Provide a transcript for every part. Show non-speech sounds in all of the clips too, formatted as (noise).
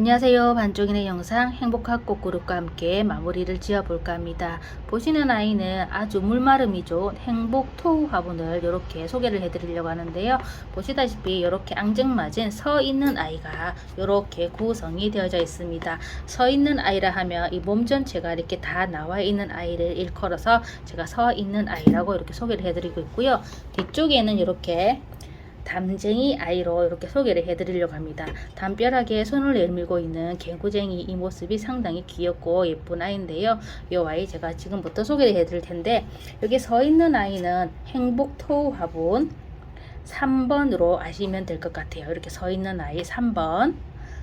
안녕하세요. 반쪽인의 영상 행복학곡 그룹과 함께 마무리를 지어볼까 합니다. 보시는 아이는 아주 물마름이 좋은 행복 토우 화분을 이렇게 소개를 해드리려고 하는데요. 보시다시피 이렇게 앙증맞은 서 있는 아이가 이렇게 구성이 되어져 있습니다. 서 있는 아이라 하면 이 몸 전체가 이렇게 다 나와 있는 아이를 일컬어서 제가 서 있는 아이라고 이렇게 소개를 해드리고 있고요. 뒤쪽에는 이렇게 담쟁이 아이로 이렇게 소개를 해드리려고 합니다. 담벼락에 손을 내밀고 있는 개구쟁이 이 모습이 상당히 귀엽고 예쁜 아이인데요. 이 아이 제가 지금부터 소개를 해드릴 텐데 여기 서 있는 아이는 행복 토우 화분 3번으로 아시면 될 것 같아요. 이렇게 서 있는 아이 3번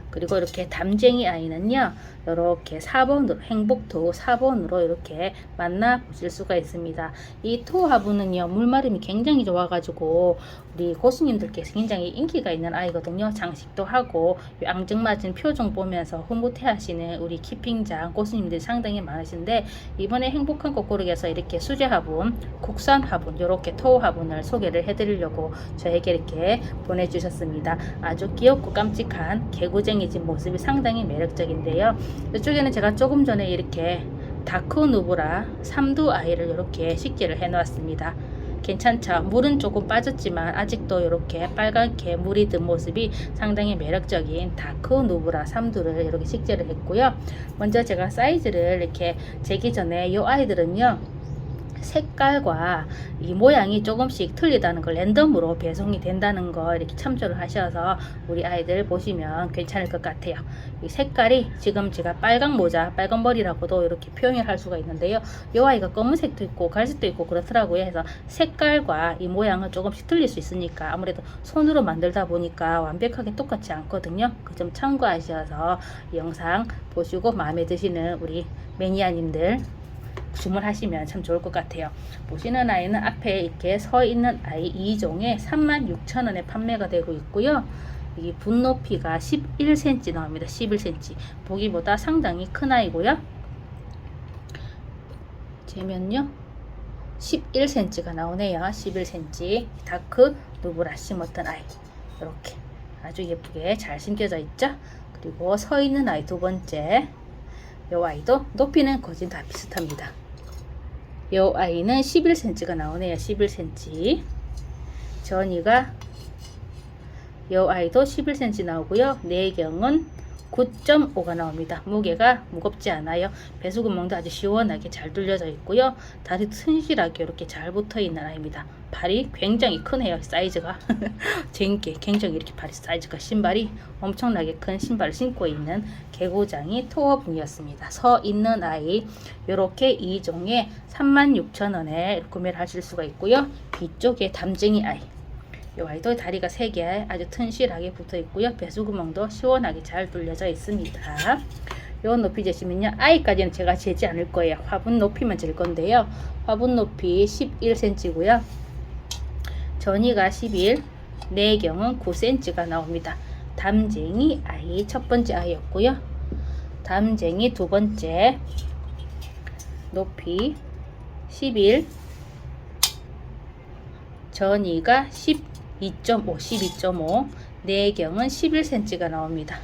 그리고 이렇게 담쟁이 아이는요 이렇게 4번으로 행복토 4번으로 이렇게 만나 보실 수가 있습니다. 이 토화분은요 물마름이 굉장히 좋아가지고 우리 고수님들께서 굉장히 인기가 있는 아이거든요. 장식도 하고 이 앙증맞은 표정 보면서 흐뭇해 하시는 우리 키핑장 고수님들이 상당히 많으신데 이번에 행복한 꽃고르기에서 이렇게 수제 화분 국산 화분 이렇게 토 화분을 소개를 해드리려고 저에게 이렇게 보내주셨습니다. 아주 귀엽고 깜찍한 개구쟁이집 모습이 상당히 매력적인데요. 이쪽에는 제가 조금 전에 이렇게 다크 누브라 삼두 아이를 이렇게 식재를 해 놓았습니다. 괜찮죠? 물은 조금 빠졌지만 아직도 이렇게 빨갛게 물이 든 모습이 상당히 매력적인 다크 누브라 삼두를 이렇게 식재를 했고요. 먼저 제가 사이즈를 이렇게 재기 전에 이 아이들은요. 색깔과 이 모양이 조금씩 틀리다는 걸 랜덤으로 배송이 된다는 거 이렇게 참조를 하셔서 우리 아이들 보시면 괜찮을 것 같아요. 이 색깔이 지금 제가 빨강 모자, 빨간 머리라고도 이렇게 표현을 할 수가 있는데요. 이 아이가 검은색도 있고 갈색도 있고 그렇더라고요. 해서 색깔과 이 모양은 조금씩 틀릴 수 있으니까 아무래도 손으로 만들다 보니까 완벽하게 똑같지 않거든요. 그 점 참고하셔서 이 영상 보시고 마음에 드시는 우리 매니아님들 주문하시면 참 좋을 것 같아요. 보시는 아이는 앞에 이렇게 서 있는 아이 2종에 36,000원에 판매가 되고 있고요. 이 분높이가 11cm 나옵니다. 11cm. 보기보다 상당히 큰 아이고요. 재면요. 11cm가 나오네요. 11cm. 다크 누브라 심었던 아이. 이렇게 아주 예쁘게 잘 심겨져 있죠. 그리고 서 있는 아이 두 번째. 요 아이도 높이는 거진 다 비슷합니다. 요 아이는 11cm가 나오네요. 11cm. 전이가 요 아이도 11cm 나오고요. 내경은 9.5가 나옵니다. 무게가 무겁지 않아요. 배수구멍도 아주 시원하게 잘 뚫려져 있고요. 다리 튼실하게 이렇게 잘 붙어 있는 아이입니다. 발이 굉장히 크네요. 사이즈가 (laughs) 재밌게 굉장히 이렇게 발이 사이즈가 신발이 엄청나게 큰 신발을 신고 있는 개고장이 토어분이었습니다. 서 있는 아이 이렇게 2종에 36,000원에 구매를 하실 수가 있고요. 뒤쪽에 담쟁이 아이 이 아이도 다리가 3개 아주 튼실하게 붙어 있고요. 배수구멍도 시원하게 잘 뚫려져 있습니다. 요 높이 재시면요. 아이까지는 제가 재지 않을 거예요. 화분 높이만 잴 건데요. 화분 높이 11cm고요. 전이가 11, 내경은 9cm가 나옵니다. 담쟁이 아이 첫 번째 아이였고요. 담쟁이 두 번째 높이 11, 전이가 12.5, 12.5, 내경은 11cm가 나옵니다.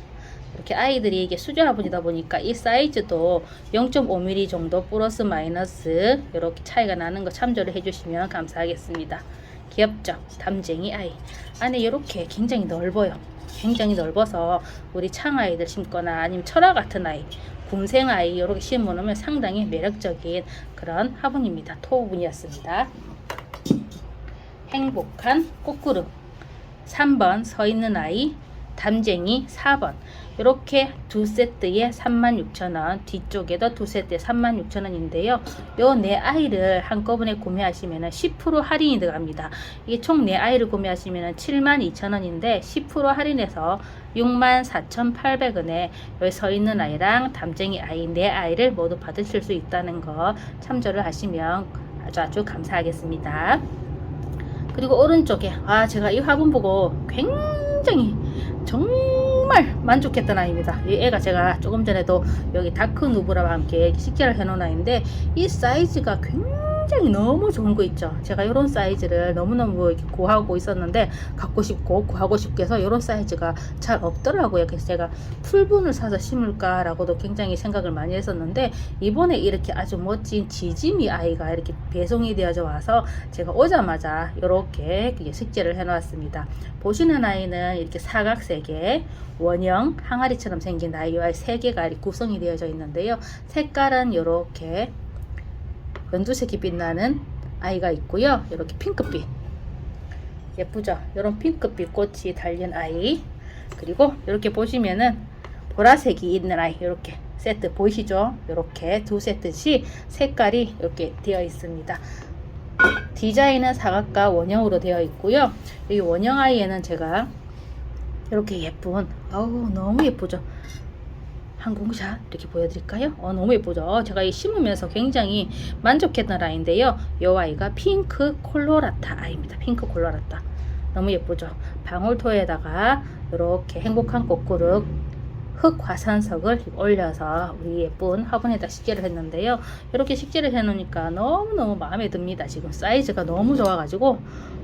이렇게 아이들이 이게 수제 화분이다 보니까 이 사이즈도 0.5mm 정도 플러스 마이너스 이렇게 차이가 나는 거 참조를 해주시면 감사하겠습니다. 귀엽죠? 담쟁이 아이. 안에 이렇게 굉장히 넓어요. 굉장히 넓어서 우리 창 아이들 심거나 아니면 철화 같은 아이, 굼생 아이 이렇게 심어 놓으면 상당히 매력적인 그런 화분입니다. 토분이었습니다. 행복한 꽃구름 3번 서 있는 아이. 담쟁이 4번. 이렇게 두 세트에 36,000원 뒤쪽에도 두 세트에 36,000원인데요. 요 네 아이를 한꺼번에 구매하시면 10% 할인이 들어갑니다. 이게 총 네 아이를 구매하시면 72,000원인데 10% 할인해서 64,800원에 여기 서 있는 아이랑 담쟁이 아이 네 아이를 모두 받으실 수 있다는 거 참조를 하시면 아주 아주 감사하겠습니다 그리고 오른쪽에 아 제가 이 화분 보고 굉장히 정말 만족했던 아이입니다. 이 애가 제가 조금 전에도 여기 다크 누브라와 함께 식재를 해놓은 아이인데 이 사이즈가 굉장히 굉장히 너무 좋은 거 있죠. 제가 이런 사이즈를 너무너무 이렇게 구하고 있었는데 갖고 싶고 구하고 싶고 해서 이런 사이즈가 잘 없더라고요. 그래서 제가 풀분을 사서 심을까라고도 굉장히 생각을 많이 했었는데 이번에 이렇게 아주 멋진 지짐이 아이가 이렇게 배송이 되어져 와서 제가 오자마자 이렇게 식재를 해놓았습니다. 보시는 아이는 이렇게 사각세개 원형 항아리처럼 생긴 아이와 세 개가 이렇게 구성이 되어져 있는데요. 색깔은 이렇게 연두색이 빛나는 아이가 있고요. 이렇게 핑크빛 예쁘죠? 이런 핑크빛 꽃이 달린 아이 그리고 이렇게 보시면은 보라색이 있는 아이 이렇게 세트 보이시죠? 이렇게 두 세트씩 색깔이 이렇게 되어 있습니다. 디자인은 사각과 원형으로 되어 있고요. 이 원형 아이에는 제가 이렇게 예쁜 아우 너무 예쁘죠? 항공샷 이렇게 보여드릴까요? 어, 너무 예쁘죠? 제가 이 심으면서 굉장히 만족했던 아이인데요. 이 아이가 핑크 콜로라타 아이입니다. 핑크 콜로라타. 너무 예쁘죠? 방울토에다가 이렇게 행복한 꽃그룹 흑 화산석을 올려서 우리 예쁜 화분에다 식재를 했는데요. 이렇게 식재를 해놓으니까 너무너무 마음에 듭니다. 지금 사이즈가 너무 좋아가지고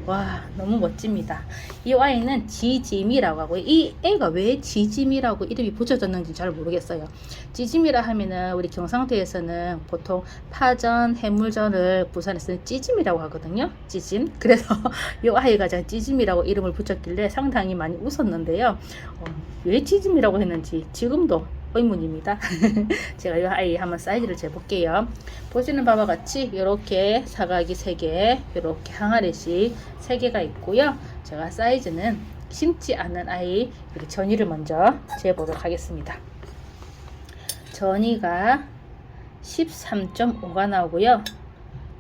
와 너무 멋집니다. 이 와인은 지짐이라고 하고요. 이 애가 왜 지짐이라고 이름이 붙여졌는지 잘 모르겠어요. 지짐이라 하면은 우리 경상도에서는 보통 파전, 해물전을 부산에서는 찌짐이라고 하거든요. 찌짐. 그래서 (laughs) 이 아이가 제가 찌짐이라고 이름을 붙였길래 상당히 많이 웃었는데요. 어, 왜 찌짐이라고 했는지 지금도 의문입니다. (laughs) 제가 이 아이 한번 사이즈를 재볼게요. 보시는 바와 같이 이렇게 사각이 3개, 이렇게 항아리씩 3개가 있고요. 제가 사이즈는 심지 않은 아이 이렇게 전이를 먼저 재보도록 하겠습니다. 전이가 13.5가 나오고요.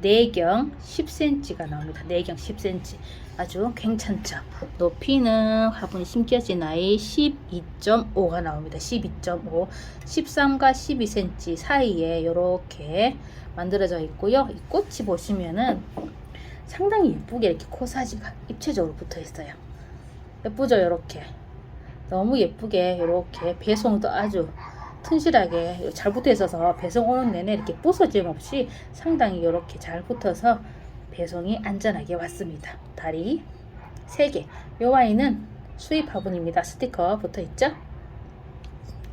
내경 10cm가 나옵니다. 내경 10cm. 아주 괜찮죠. 높이는 화분 심겨진 아이 12.5가 나옵니다. 12.5. 13과 12cm 사이에 이렇게 만들어져 있고요. 이 꽃이 보시면은 상당히 예쁘게 이렇게 코사지가 입체적으로 붙어 있어요. 예쁘죠? 이렇게. 너무 예쁘게 이렇게 배송도 아주 튼실하게 잘 붙어 있어서 배송 오는 내내 이렇게 부서짐 없이 상당히 이렇게 잘 붙어서 배송이 안전하게 왔습니다. 다리 3개. 이 와인은 수입 화분입니다. 스티커 붙어 있죠?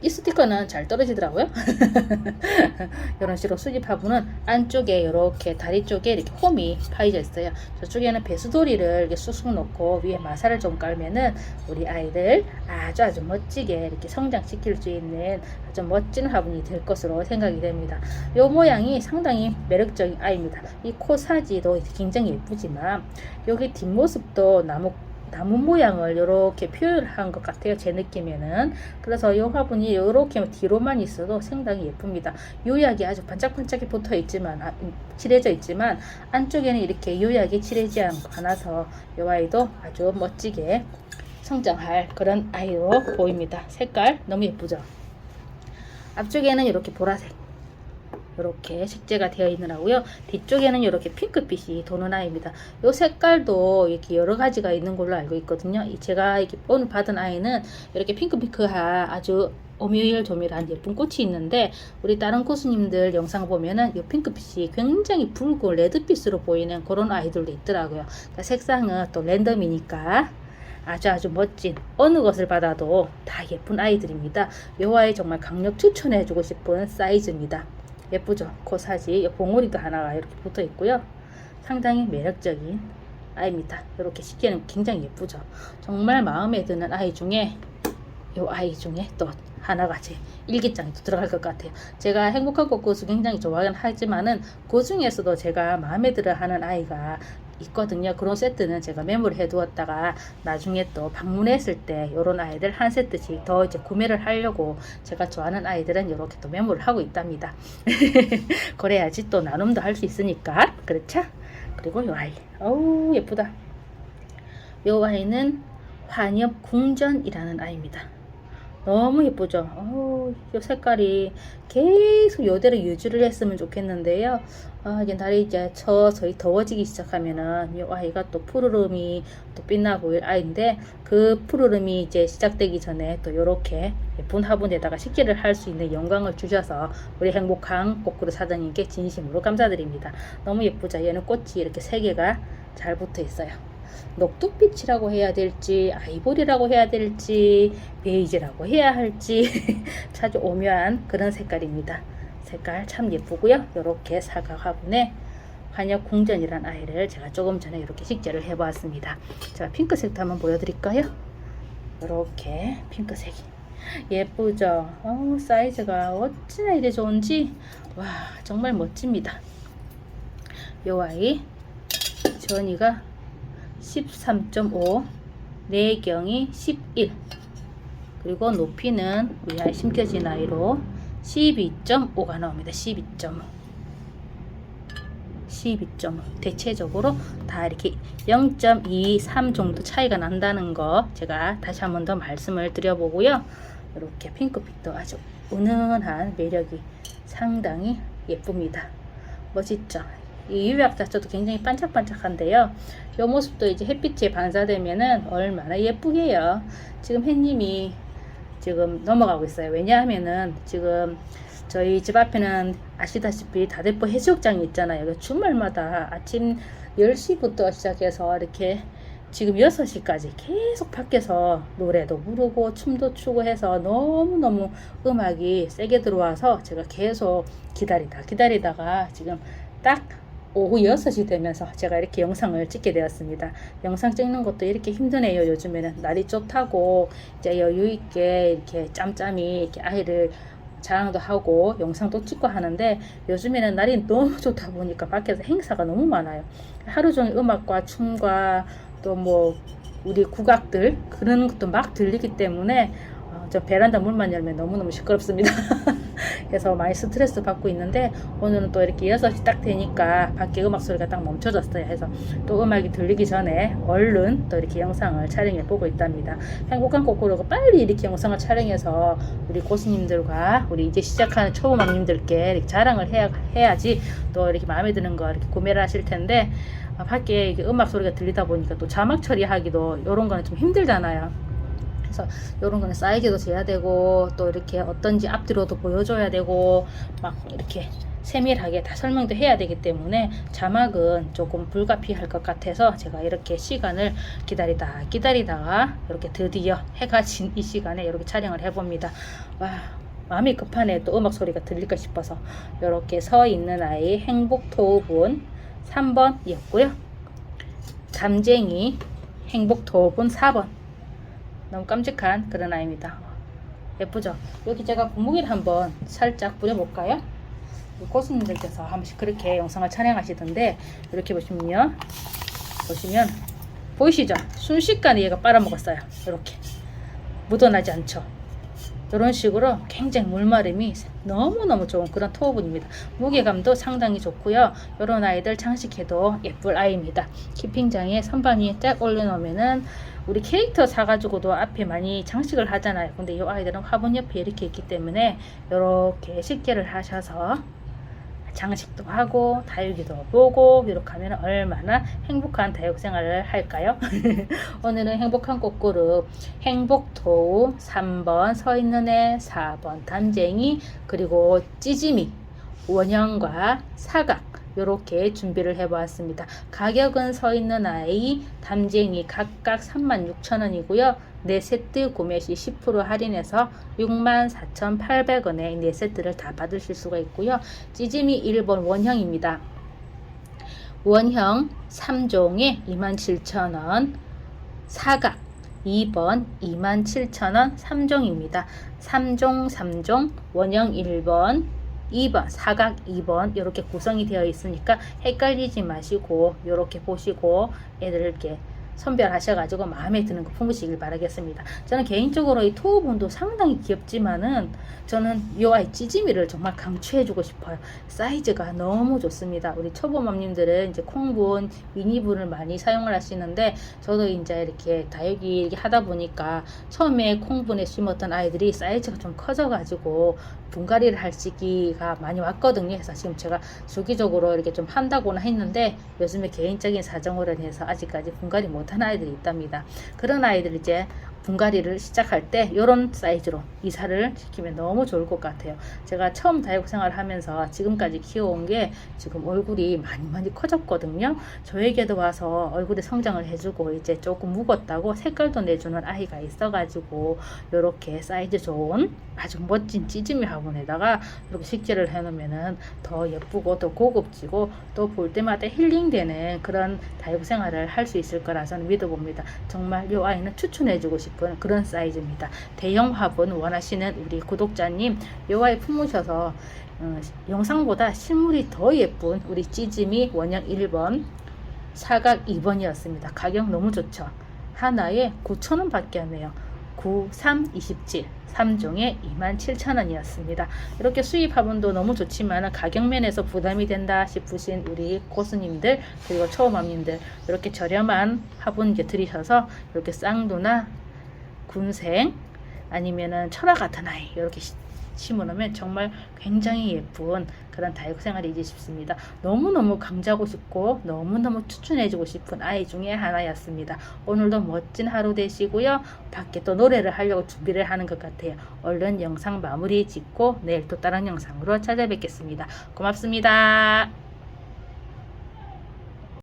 이 스티커는 잘 떨어지더라고요. (laughs) 이런 식으로 수집 화분은 안쪽에 이렇게 다리 쪽에 이렇게 홈이 파여져 있어요. 저쪽에는 배수돌이를 이렇게 쑥쑥 넣고 위에 마사를 좀 깔면은 우리 아이들 아주 아주 멋지게 이렇게 성장시킬 수 있는 아주 멋진 화분이 될 것으로 생각이 됩니다. 이 모양이 상당히 매력적인 아이입니다. 이 코 사지도 굉장히 예쁘지만 여기 뒷모습도 나무 나무 모양을 이렇게 표현한 것 같아요. 제 느낌에는. 그래서 이 화분이 이렇게 뒤로만 있어도 상당히 예쁩니다. 요약이 아주 반짝반짝이 붙어 있지만, 아, 음, 칠해져 있지만, 안쪽에는 이렇게 요약이 칠해지 않아서 이 아이도 아주 멋지게 성장할 그런 아이로 보입니다. 색깔 너무 예쁘죠? 앞쪽에는 이렇게 보라색. 이렇게 식재가 되어 있느라고요. 뒤쪽에는 이렇게 핑크빛이 도는 아이입니다. 이 색깔도 이렇게 여러 가지가 있는 걸로 알고 있거든요. 이 제가 이렇게 오늘 받은 아이는 이렇게 핑크핑크한 아주 오밀조밀한 예쁜 꽃이 있는데 우리 다른 고수님들 영상 보면은 이 핑크빛이 굉장히 붉고 레드빛으로 보이는 그런 아이들도 있더라고요. 그러니까 색상은 또 랜덤이니까 아주 아주 멋진 어느 것을 받아도 다 예쁜 아이들입니다. 이 아이 정말 강력 추천해주고 싶은 사이즈입니다. 예쁘죠? 코사지 봉오리도 하나가 이렇게 붙어 있고요. 상당히 매력적인 아이입니다. 이렇게 식기는 굉장히 예쁘죠? 정말 마음에 드는 아이 중에 이 아이 중에 또 하나가 제 일기장에 또 들어갈 것 같아요. 제가 행복한 꽃꽃을 굉장히 좋아하긴 하지만은 그 중에서도 제가 마음에 들어 하는 아이가 있거든요. 그런 세트는 제가 메모를 해 두었다가 나중에 또 방문했을 때 이런 아이들 한 세트씩 더 이제 구매를 하려고 제가 좋아하는 아이들은 이렇게 또 메모를 하고 있답니다. (laughs) 그래야지 또 나눔도 할 수 있으니까. 그렇죠? 그리고 이 아이. 어우, 예쁘다. 이 아이는 환엽 궁전이라는 아이입니다. 너무 예쁘죠? 어우, 이 색깔이 계속 이대로 유지를 했으면 좋겠는데요. 아 이제 날이 이제 서서히 더워지기 시작하면은 이 아이가 또 푸르름이 또 빛나 보일 아이인데 그 푸르름이 이제 시작되기 전에 또 이렇게 예쁜 화분에다가 식기를 할 수 있는 영광을 주셔서 우리 행복한 꽃그루 사장님께 진심으로 감사드립니다. 너무 예쁘죠? 얘는 꽃이 이렇게 세 개가 잘 붙어 있어요. 녹두빛이라고 해야 될지 아이보리라고 해야 될지 베이지라고 해야 할지 (laughs) 아주 오묘한 그런 색깔입니다. 색깔 참 예쁘고요. 이렇게 사각 화분에 환역 궁전이란 아이를 제가 조금 전에 이렇게 식재를 해보았습니다. 제가 핑크색도 한번 보여드릴까요? 이렇게 핑크색이 예쁘죠? 어, 사이즈가 어찌나 이래 좋은지 와 정말 멋집니다. 요 아이 전이가 13.5 내경이 11 그리고 높이는 아이 심겨진 아이로 12.5가 나옵니다. 12.5 12.5 대체적으로 다 이렇게 0.23 정도 차이가 난다는 거 제가 다시 한 번 더 말씀을 드려보고요. 이렇게 핑크빛도 아주 은은한 매력이 상당히 예쁩니다. 멋있죠? 이 유약 자체도 굉장히 반짝반짝한데요. 이 모습도 이제 햇빛에 반사되면은 얼마나 예쁘게요. 지금 햇님이 지금 넘어가고 있어요. 왜냐하면은 지금 저희 집 앞에는 아시다시피 다대포 해수욕장이 있잖아요. 주말마다 아침 10시부터 시작해서 이렇게 지금 6시까지 계속 밖에서 노래도 부르고 춤도 추고 해서 너무너무 음악이 세게 들어와서 제가 계속 기다리다 기다리다가 지금 딱 오후 6시 되면서 제가 이렇게 영상을 찍게 되었습니다. 영상 찍는 것도 이렇게 힘드네요. 요즘에는 날이 좋다고 이제 여유 있게 이렇게 짬짬이 이렇게 아이를 자랑도 하고 영상도 찍고 하는데 요즘에는 날이 너무 (laughs) 좋다 보니까 밖에서 행사가 너무 많아요. 하루 종일 음악과 춤과 또 뭐 우리 국악들 그런 것도 막 들리기 때문에 어, 저 베란다 문만 열면 너무너무 시끄럽습니다. (laughs) 그래서 많이 스트레스 받고 있는데 오늘은 또 이렇게 6시 딱 되니까 밖에 음악 소리가 딱 멈춰졌어요. 해서 또 음악이 들리기 전에 얼른 또 이렇게 영상을 촬영해 보고 있답니다. 행복한 꽃구르가 빨리 이렇게 영상을 촬영해서 우리 고수님들과 우리 이제 시작하는 초보맘님들께 자랑을 해야, 해야지 또 이렇게 마음에 드는 거 이렇게 구매를 하실 텐데 아, 밖에 음악 소리가 들리다 보니까 또 자막 처리하기도 이런 거는 좀 힘들잖아요. 그래서 이런 거는 사이즈도 재야 되고 또 이렇게 어떤지 앞뒤로도 보여줘야 되고 막 이렇게 세밀하게 다 설명도 해야 되기 때문에 자막은 조금 불가피할 것 같아서 제가 이렇게 시간을 기다리다 기다리다가 이렇게 드디어 해가 진 이 시간에 이렇게 촬영을 해봅니다. 와 마음이 급하네 또 음악 소리가 들릴까 싶어서 이렇게 서 있는 아이 행복 토분 3번이었고요. 담쟁이 행복 토분 4번 너무 깜찍한 그런 아이입니다. 예쁘죠? 여기 제가 분무기를 한번 살짝 뿌려볼까요? 고수님들께서 한 번씩 그렇게 영상을 촬영하시던데 이렇게 보시면요. 보시면 보이시죠? 순식간에 얘가 빨아먹었어요. 이렇게 묻어나지 않죠. 이런 식으로 굉장히 물마름이 너무너무 좋은 그런 토분입니다. 무게감도 상당히 좋고요. 이런 아이들 장식해도 예쁠 아이입니다. 키핑장에 선반 위에 쫙 올려놓으면은 우리 캐릭터 사가지고도 앞에 많이 장식을 하잖아요. 근데 이 아이들은 화분 옆에 이렇게 있기 때문에 이렇게 식재를 하셔서 장식도 하고 다육이도 보고 이렇게 하면 얼마나 행복한 다육 생활을 할까요? (laughs) 오늘은 행복한 꽃그룹 행복토우 3번 서있는 애 4번 담쟁이 그리고 찌짐이 원형과 사각 이렇게 준비를 해보았습니다. 가격은 서 있는 아이, 담쟁이 각각 36,000원이고요. 네 세트 구매 시 10% 할인해서 64,800원에 네 세트를 다 받으실 수가 있고요. 찌짐이 1번 원형입니다. 원형 3종에 27,000원, 사각 2번 27,000원 3종입니다. 3종 3종 원형 1번 2번 사각 2번 이렇게 구성이 되어 있으니까 헷갈리지 마시고 이렇게 보시고 애들 이렇게 선별하셔가지고 마음에 드는 거 품으시길 바라겠습니다. 저는 개인적으로 이 토우본도 상당히 귀엽지만은 저는 이 아이 찌짐이를 정말 강추해주고 싶어요. 사이즈가 너무 좋습니다. 우리 초보맘님들은 이제 콩분, 미니분을 많이 사용을 하시는데 저도 이제 이렇게 다육이 하다 보니까 처음에 콩분에 심었던 아이들이 사이즈가 좀 커져가지고 분갈이를 할 시기가 많이 왔거든요. 그래서 지금 제가 주기적으로 이렇게 좀 한다고는 했는데 요즘에 개인적인 사정으로 인해서 아직까지 분갈이 못한 아이들이 있답니다. 그런 아이들 이제 분갈이를 시작할 때 이런 사이즈로 이사를 시키면 너무 좋을 것 같아요. 제가 처음 다육 생활을 하면서 지금까지 키워온 게 지금 얼굴이 많이 많이 커졌거든요. 저에게도 와서 얼굴에 성장을 해주고 이제 조금 묵었다고 색깔도 내주는 아이가 있어가지고 이렇게 사이즈 좋은 아주 멋진 찌짐이 화분에다가 이렇게 식재를 해놓으면은 더 예쁘고 더 고급지고 또 볼 때마다 힐링되는 그런 다육 생활을 할 수 있을 거라 저는 믿어봅니다. 정말 이 아이는 추천해주고 싶은 그런 사이즈입니다. 대형 화분 원하시는 우리 구독자님 이 아이 품으셔서 어, 영상보다 실물이 더 예쁜 우리 찌짐이 원형 1번 사각 2번이었습니다. 가격 너무 좋죠. 하나에 9,000원 밖에 안 해요. 9, 3, 27. 3종에 27,000원이었습니다. 이렇게 수입 화분도 너무 좋지만 가격 면에서 부담이 된다 싶으신 우리 고수님들 그리고 초보맘님들 이렇게 저렴한 화분 들이셔서 이렇게 쌍두나 군생 아니면은 철화 같은 아이 이렇게 시- 심어놓으면 정말 굉장히 예쁜 그런 다육 생활이지 싶습니다. 너무너무 강조하고 싶고 너무너무 추천해주고 싶은 아이 중에 하나였습니다. 오늘도 멋진 하루 되시고요. 밖에 또 노래를 하려고 준비를 하는 것 같아요. 얼른 영상 마무리 짓고 내일 또 다른 영상으로 찾아뵙겠습니다. 고맙습니다.